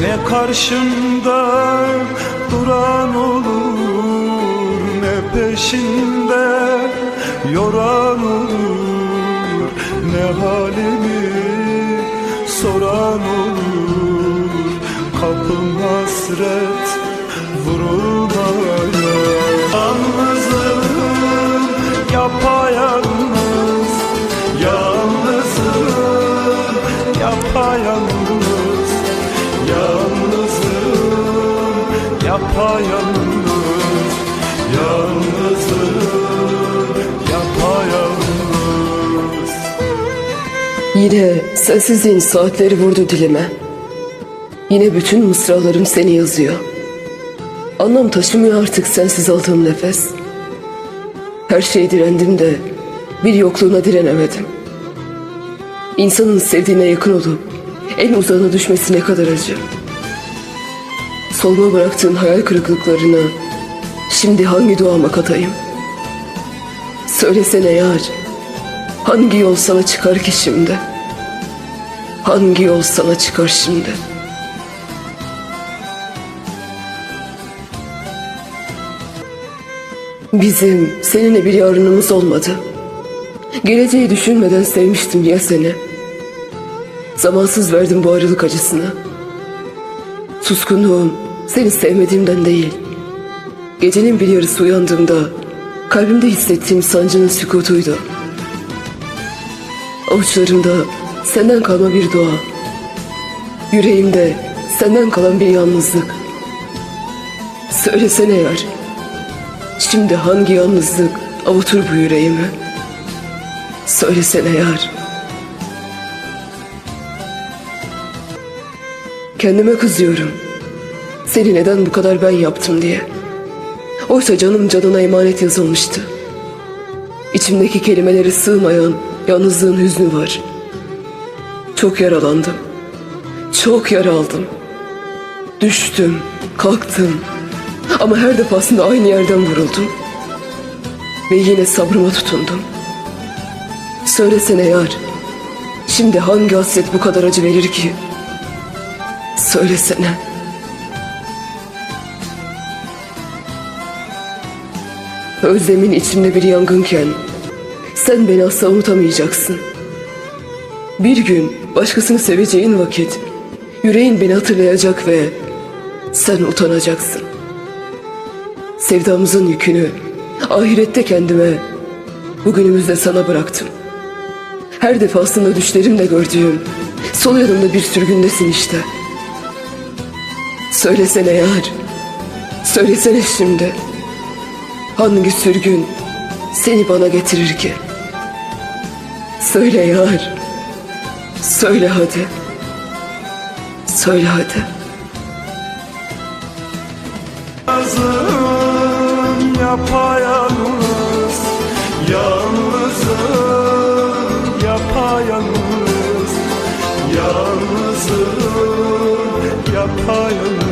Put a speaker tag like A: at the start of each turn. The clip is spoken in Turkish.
A: Ne karşımda duran olur Ne peşinde yoran olur Ne halimi soran olur. Kapım hasret vurulmaya Yalnızım yapayalnız Yalnızım yapayalnız yapayalnız Yalnızım yapayalnız
B: Yine sensizliğin saatleri vurdu dilime. Yine bütün mısralarım seni yazıyor. Anlam taşımıyor artık sensiz aldığım nefes. Her şeye direndim de bir yokluğuna direnemedim. İnsanın sevdiğine yakın olup en uzağına düşmesi ne kadar acı. Solma bıraktığın hayal kırıklıklarını şimdi hangi duama katayım? Söylesene yar. Hangi yol sana çıkar ki şimdi? Hangi yol sana çıkar şimdi? Bizim seninle bir yarınımız olmadı. Geleceği düşünmeden sevmiştim ya seni. Zamansız verdim bu ayrılık acısını. Suskunluğum seni sevmediğimden değil. Gecenin bir yarısı uyandığımda kalbimde hissettiğim sancının sükutuydu. Avuçlarımda senden kalma bir dua. Yüreğimde senden kalan bir yalnızlık. Söylesene yar. Şimdi hangi yalnızlık avutur bu yüreğimi? Söylesene yar. Kendime kızıyorum. Seni neden bu kadar ben yaptım diye. Oysa canım canına emanet yazılmıştı. İçimdeki kelimeleri sığmayan yalnızlığın hüznü var. Çok yaralandım. Çok yara aldım. Düştüm, kalktım. Ama her defasında aynı yerden vuruldum. Ve yine sabrıma tutundum. Söylesene yar. Şimdi hangi hasret bu kadar acı verir ki? Söylesene. Özlemin içimde bir yangınken sen beni asla unutamayacaksın. Bir gün başkasını seveceğin vakit yüreğin beni hatırlayacak ve sen utanacaksın. Sevdamızın yükünü ahirette kendime, bugünümüzde sana bıraktım. Her defasında düşlerimle gördüğüm sol yanımda bir sürgündesin işte. Söylesene yar, söylesene şimdi. Hangi sürgün seni bana getirir ki? Söyle yar, söyle hadi. Söyle hadi.
A: Yalnızım yapayalnız Yalnızım yapayalnız Yalnızım yapayalnız